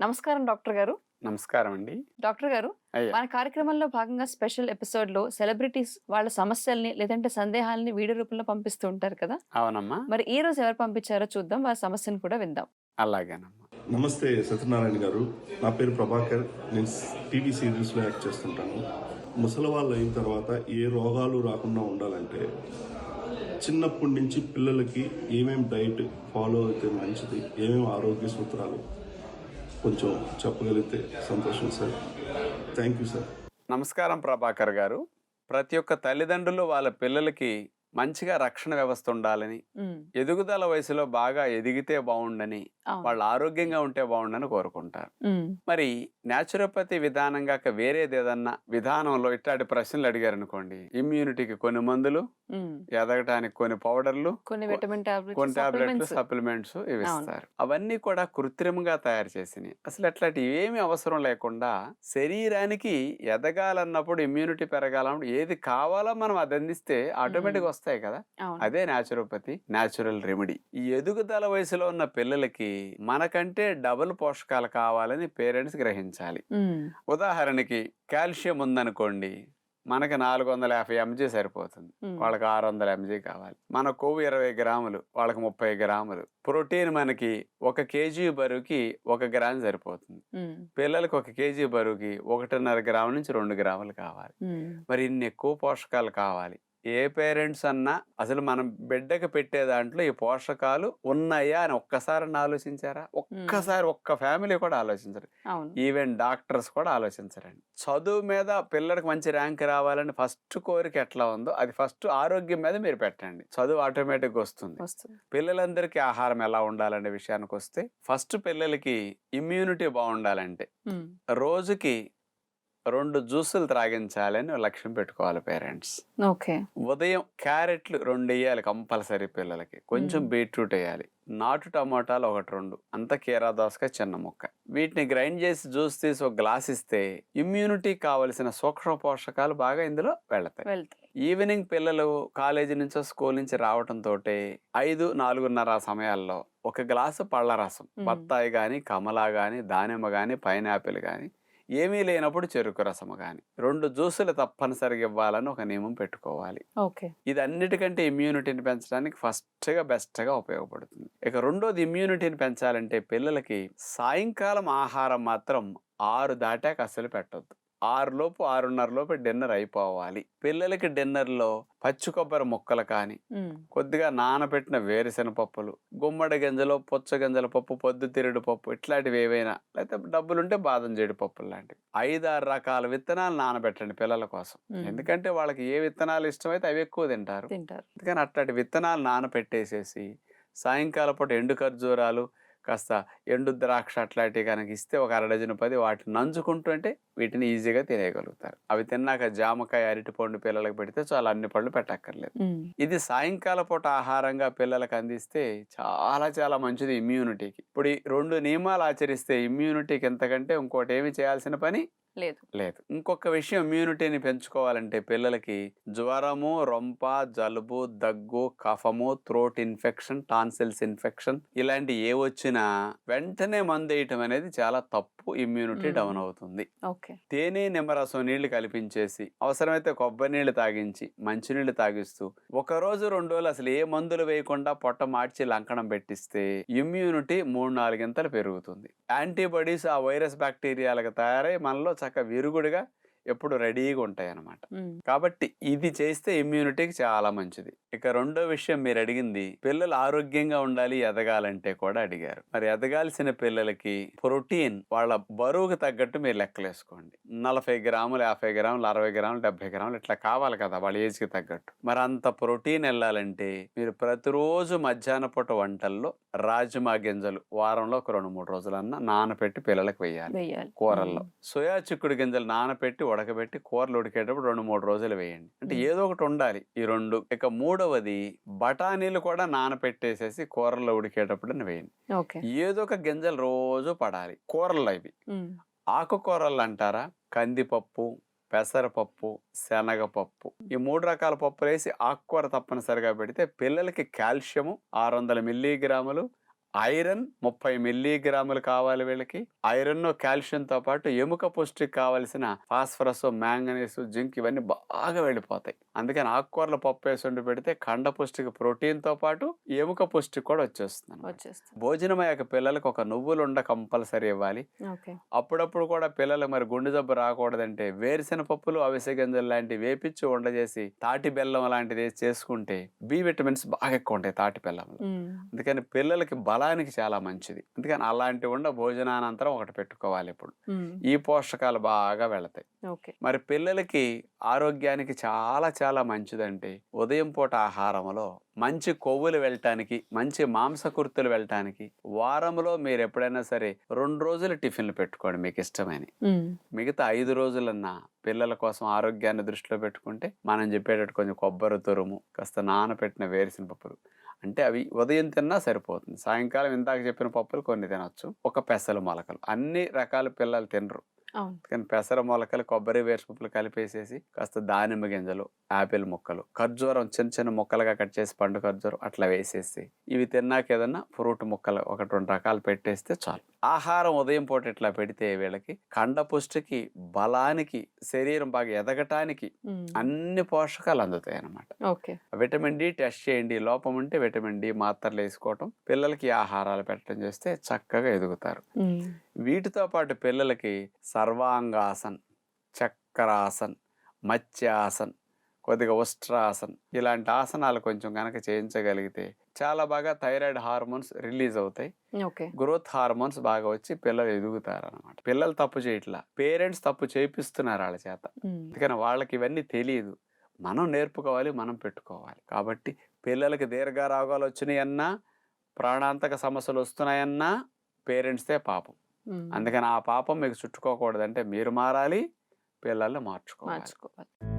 నమస్కారం డాక్టర్ గారు. నమస్కారం అండి. డాక్టర్ గారు మన కార్యక్రమంలో భాగంగా స్పెషల్ ఎపిసోడ్లో సెలబ్రిటీస్ వాళ్ళ సమస్యల్ని లేదంటే సందేహాలని వీడియో రూపంలో పంపిస్తూ ఉంటారు కదా? అవునమ్మా. మరి ఈ రోజు ఎవరు పంపించారో చూద్దాం వాళ్ళ సమస్యను కూడా విందాం. అలాగేనమ్మా. నమస్తే సత్యనారాయణ గారు. నా పేరు ప్రభాకర్. నేను టీవీ సీరియల్స్లో యాక్ట్ చేస్తుంటాను. ముసలి వాళ్ళు అయిన తర్వాత ఏ రోగాలు రాకుండా ఉండాలంటే చిన్నప్పటి నుంచి పిల్లలకి ఏమేం డైట్ ఫాలో అయితే మంచిది ఏమేమి ఆరోగ్య సూత్రాలు కొంచెం చెప్పగలిగితే సంతోషం సార్. థ్యాంక్ యూ సార్ నమస్కారం ప్రభాకర్ గారు. ప్రతి ఒక్క తల్లిదండ్రులు వాళ్ళ పిల్లలకి మంచిగా రక్షణ వ్యవస్థ ఉండాలని ఎదుగుదల వయసులో బాగా ఎదిగితే బాగుండని. వాళ్ళు ఆరోగ్యంగా ఉంటే బాగుండని కోరుకుంటారు. మరి న్యాచురోపతి విధానం కాక వేరేది ఏదన్నా విధానంలో ఇట్లాంటి ప్రశ్నలు అడిగారు అనుకోండి ఇమ్యూనిటీకి కొన్ని మందులు. ఎదగటానికి కొన్ని పౌడర్లు కొన్ని విటమిన్ కొన్ని టాబ్లెట్లు సప్లిమెంట్స్ ఇవి. ఇస్తారు అవన్నీ కూడా కృత్రిమంగా తయారు చేసినవి. అసలు అట్లాంటి ఏమి అవసరం లేకుండా శరీరానికి ఎదగాలన్నప్పుడు ఇమ్యూనిటీ పెరగాలన్నప్పుడు ఏది కావాలో మనం అది అందిస్తే ఆటోమేటిక్ వస్తాయి కదా? అదే న్యాచురోపతి న్యాచురల్ రెమెడీ ఈ ఎదుగుదల వయసులో ఉన్న పిల్లలకి మనకంటే డబుల్ పోషకాలు కావాలని పేరెంట్స్ గ్రహించాలి. ఉదాహరణకి కాల్షియం ఉందనుకోండి మనకి నాలుగు వందల యాభై ఎంజీ సరిపోతుంది. వాళ్ళకి ఆరు వందల ఎంజీ కావాలి. మన కొవ్వు ఇరవై గ్రాములు వాళ్ళకి ముప్పై గ్రాములు. ప్రోటీన్ మనకి ఒక కేజీ బరువుకి ఒక గ్రామ్ సరిపోతుంది. పిల్లలకి ఒక కేజీ బరువుకి ఒకటిన్నర గ్రాముల నుంచి రెండు గ్రాములు కావాలి. మరి ఇన్ని ఎక్కువ పోషకాలు కావాలి. ఏ పేరెంట్స్ అన్నా అసలు మనం బిడ్డకి పెట్టే దాంట్లో ఈ పోషకాలు ఉన్నాయా అని ఒక్కసారి ఆలోచించారా? ఒక్కసారి ఒక్క ఫ్యామిలీ కూడా ఆలోచించరు. ఈవెన్ డాక్టర్స్ కూడా ఆలోచించరండి. చదువు మీద పిల్లలకు మంచి ర్యాంక్ రావాలని ఫస్ట్ కోరిక ఎట్లా ఉందో అది ఫస్ట్ ఆరోగ్యం మీద మీరు పెట్టండి. చదువు ఆటోమేటిక్గా వస్తుంది. పిల్లలందరికీ ఆహారం ఎలా ఉండాలనే విషయానికి వస్తే ఫస్ట్ పిల్లలకి ఇమ్యూనిటీ బాగుండాలంటే రోజుకి రెండు జ్యూసులు త్రాగించాలని లక్ష్యం పెట్టుకోవాలి పేరెంట్స్. ఓకే. ఉదయం క్యారెట్లు రెండు వేయాలి కంపల్సరీ పిల్లలకి. కొంచెం. బీట్రూట్ వేయాలి. నాటు టమాటాలు ఒకటి రెండు. అంత కీరా దోసకాయ చిన్న ముక్క. వీటిని గ్రైండ్ చేసి జ్యూస్ తీసి ఒక గ్లాస్ ఇస్తే ఇమ్యూనిటీ కావలసిన సూక్ష్మ పోషకాలు బాగా ఇందులో వెళతాయి. ఈవినింగ్ పిల్లలు కాలేజీ నుంచో స్కూల్ నుంచి రావటంతో ఐదు నాలుగున్నర సమయాల్లో ఒక గ్లాసు పళ్ళ రసం. బత్తాయి కానీ కమలా కానీ దానిమ్మ కానీ పైనాపిల్ కానీ ఏమీ లేనప్పుడు చెరుకు రసము కానీ రెండు జ్యూసులు తప్పనిసరిగా ఇవ్వాలని ఒక నియమం పెట్టుకోవాలి. ఓకే. ఇది అన్నిటికంటే ఇమ్యూనిటీని పెంచడానికి ఫస్ట్గా బెస్ట్గా ఉపయోగపడుతుంది. ఇక రెండోది ఇమ్యూనిటీని పెంచాలంటే పిల్లలకి సాయంకాలం ఆహారం మాత్రం ఆరు దాటాక అసలు పెట్టొద్దు. ఆరు లోపు ఆరున్నర లోపు డిన్నర్ అయిపోవాలి. పిల్లలకి డిన్నర్లో పచ్చి కొబ్బరి ముక్కలు కానీ కొద్దిగా నానబెట్టిన వేరుశెనగ పప్పులు గుమ్మడి గింజలు పుచ్చ గింజల పప్పు పొద్దుతిరుడు పప్పు ఇట్లాంటివి ఏవైనా లేకపోతే డబ్బులుంటే బాదం జీడి పప్పులు లాంటివి. ఐదారు రకాల విత్తనాలు నానబెట్టండి పిల్లల కోసం. ఎందుకంటే వాళ్ళకి ఏ విత్తనాలు ఇష్టమైతే అవి ఎక్కువ తింటారు. తింటారు. అందుకని అట్లాంటి విత్తనాలు నానబెట్టేసేసి సాయంకాలం పూట ఎండు ఖర్జూరాలు కాస్త ఎండు ద్రాక్ష అట్లాంటివి కనుక ఇస్తే ఒక అర డజను పది వాటిని నంచుకుంటుంటే వీటిని ఈజీగా తినేయగలుగుతారు. అవి తిన్నాక జామకాయ అరటి పండు పిల్లలకు పెడితే చాలా అన్ని పళ్ళు పెట్టక్కర్లేదు. ఇది సాయంకాల పూట ఆహారంగా పిల్లలకు అందిస్తే చాలా చాలా మంచిది ఇమ్యూనిటీకి ఇప్పుడు ఈ రెండు నియమాలు ఆచరిస్తే ఇమ్యూనిటీకి ఎంతకంటే ఇంకోటి ఏమి చేయాల్సిన పని? లేదు. లేదు. ఇంకొక విషయం ఇమ్యూనిటీని పెంచుకోవాలంటే పిల్లలకి జ్వరము రొంప జలుబు దగ్గు కఫము థ్రోట్ ఇన్ఫెక్షన్ టాన్సిల్స్ ఇన్ఫెక్షన్ ఇలాంటి ఏ వచ్చినా వెంటనే మందు వేయటం అనేది చాలా తప్పు. ఇమ్యూనిటీ. డౌన్ అవుతుంది. ఓకే. తేనె నిమ్మరసం నీళ్ళు కల్పించేసి అవసరమైతే కొబ్బరి నీళ్ళు తాగించి మంచినీళ్ళు తాగిస్తూ ఒక రోజు రెండు రోజులు అసలు ఏ మందులు వేయకుండా పొట్ట మార్చి లంకణం పెట్టిస్తే ఇమ్యూనిటీ మూడు నాలుగింతలు పెరుగుతుంది. యాంటీబాడీస్ ఆ వైరస్ బ్యాక్టీరియాలకు తయారై మనలో చక్క విరుగుడుగా ఎప్పుడు రెడీగా ఉంటాయి అన్నమాట ఉమ్, కాబట్టి ఇది చేస్తే ఇమ్యూనిటీకి చాలా మంచిది. ఇక రెండో విషయం మీరు అడిగింది పిల్లలు ఆరోగ్యంగా ఉండాలి ఎదగాలంటే కూడా అడిగారు. మరి ఎదగాల్సిన పిల్లలకి ప్రోటీన్ వాళ్ళ బరువుకు తగ్గట్టు మీరు లెక్కలేసుకోండి నలభై గ్రాములు యాభై గ్రాములు అరవై గ్రాములు డెబ్బై గ్రాములు ఇట్లా కావాలి కదా వాళ్ళ ఏజ్కి తగ్గట్టు. మరి అంత ప్రోటీన్ వెళ్ళాలంటే మీరు ప్రతిరోజు మధ్యాహ్న పూట వంటల్లో రాజ్మా గింజలు వారంలో ఒక రెండు మూడు రోజులన్నా నానపెట్టి పిల్లలకు వేయాలి. వెయ్యాలి కూరల్లో. సోయా చిక్కుడు గింజలు నానబెట్టి ఉడకబెట్టి కూరలు ఉడికేటప్పుడు రెండు మూడు రోజులు వేయండి. అంటే. ఏదో ఒకటి ఉండాలి ఈ రెండు. ఇక మూడవది బఠానీలు కూడా నానబెట్టేసేసి కూరల్లో ఉడికేటప్పుడు వేయండి. ఏదో ఒక గింజలు రోజు పడాలి. కూరల్లో ఇవి. ఉమ్, ఆకుకూరలు అంటారా? కందిపప్పు పెసరపప్పు శనగపప్పు. ఈ మూడు రకాల పప్పులు వేసి ఆకుకూర తప్పనిసరిగా పెడితే పిల్లలకి కాల్షియము ఆరు వందల మిల్లీగ్రాములు ఐరన్ ముప్పై మిల్లీగ్రాములు కావాలి వీళ్ళకి. ఐరన్ కాల్షియంతో పాటు ఎముక పుష్టికి కావలసిన ఫాస్ఫరస్ మ్యాంగనీస్ జింక్ ఇవన్నీ బాగా వెళ్ళిపోతాయి. అందుకని ఆకుకూరల పప్పు వేసి వండి పెడితే కండ పుష్టికి ప్రోటీన్తో పాటు ఎముక పుష్టికి కూడా వచ్చేస్తుంది. భోజనం అయ్యాక పిల్లలకు ఒక నువ్వులు ఉండ కంపల్సరీ ఇవ్వాలి. అప్పుడప్పుడు కూడా పిల్లలు మరి గుండె జబ్బు రాకూడదంటే వేరుశెనగ పప్పులు అవిసె గింజలు లాంటివి వేపించి వండ చేసి తాటి బెల్లం లాంటిది చేసుకుంటే బి విటమిన్స్ బాగా ఎక్కువ ఉంటాయి తాటి బెల్లంలో. అందుకని పిల్లలకి బలానికి చాలా మంచిది. అందుకని అలాంటి ఉండ భోజనానంతరం ఒకటి పెట్టుకోవాలి ఇప్పుడు. ఈ పోషకాలు బాగా వెళతాయి. మరి పిల్లలకి ఆరోగ్యానికి చాలా చాలా మంచిదంటే ఉదయం పూట ఆహారంలో మంచి కొవ్వులు వెళ్ళటానికి మంచి మాంసకృతులు వెళ్ళటానికి వారంలో మీరు ఎప్పుడైనా సరే రెండు రోజులు టిఫిన్లు పెట్టుకోండి మీకు ఇష్టమైన. మిగతా ఐదు రోజులన్నా పిల్లల కోసం ఆరోగ్యాన్ని దృష్టిలో పెట్టుకుంటే మనం చెప్పేటట్టు కొంచెం కొబ్బరి తురుము కాస్త నానబెట్టిన వేరుసిన పప్పులు. అంటే అవి ఉదయం తిన్నా సరిపోతుంది. సాయంకాలం ఇందాక చెప్పిన పప్పులు కొన్ని తినొచ్చు. ఒక పెసలు మొలకలు. అన్ని రకాల పిల్లలు తినరు. కానీ పెసర మొలకలు కొబ్బరి వేరుపప్పులు కలిపేసేసి కాస్త దానిమ్మ గింజలు యాపిల్ ముక్కలు ఖర్జూరం చిన్న చిన్న ముక్కలుగా కట్ చేసి పండు ఖర్జూరం అట్లా వేసేసి ఇవి తిన్నాక ఏదన్నా ఫ్రూట్ ముక్కలు ఒకటి రెండు రకాలు పెట్టేస్తే చాలు. ఆహారం ఉదయం పూట ఇట్లా పెడితే వీళ్ళకి కండ పుష్టికి బలానికి శరీరం బాగా ఎదగటానికి. అన్ని పోషకాలు అందుతాయి అన్నమాట. ఓకే. విటమిన్ డి టెస్ట్ చేయండి. లోపం ఉంటే విటమిన్ డి మాత్రలు వేసుకోవటం పిల్లలకి ఆహారాలు పెట్టడం చేస్తే చక్కగా ఎదుగుతారు. వీటితో పాటు పిల్లలకి సర్వాంగాసన్ చక్రాసన్ మత్స్యాసన్ కొద్దిగా ఉష్ట్రాసన్ ఇలాంటి ఆసనాలు కొంచెం కనుక చేయించగలిగితే చాలా బాగా థైరాయిడ్ హార్మోన్స్ రిలీజ్ అవుతాయి. ఓకే. గ్రోత్ హార్మోన్స్ బాగా వచ్చి పిల్లలు ఎదుగుతారు అనమాట పిల్లలు తప్పు చేయట్లా. పేరెంట్స్ తప్పు చేపిస్తున్నారు వాళ్ళ చేత. అందుకని వాళ్ళకి ఇవన్నీ తెలియదు. మనం నేర్పుకోవాలి మనం పెట్టుకోవాలి. కాబట్టి పిల్లలకి దీర్ఘరోగాలు వచ్చినాయన్నా ప్రాణాంతక సమస్యలు వస్తున్నాయన్నా పేరెంట్స్దే పాపం. అందుకని ఆ పాపం మీకు చుట్టుకోకూడదంటే మీరు మారాలి పిల్లల్ని మార్చుకోవాలి. మార్చుకోవాలి.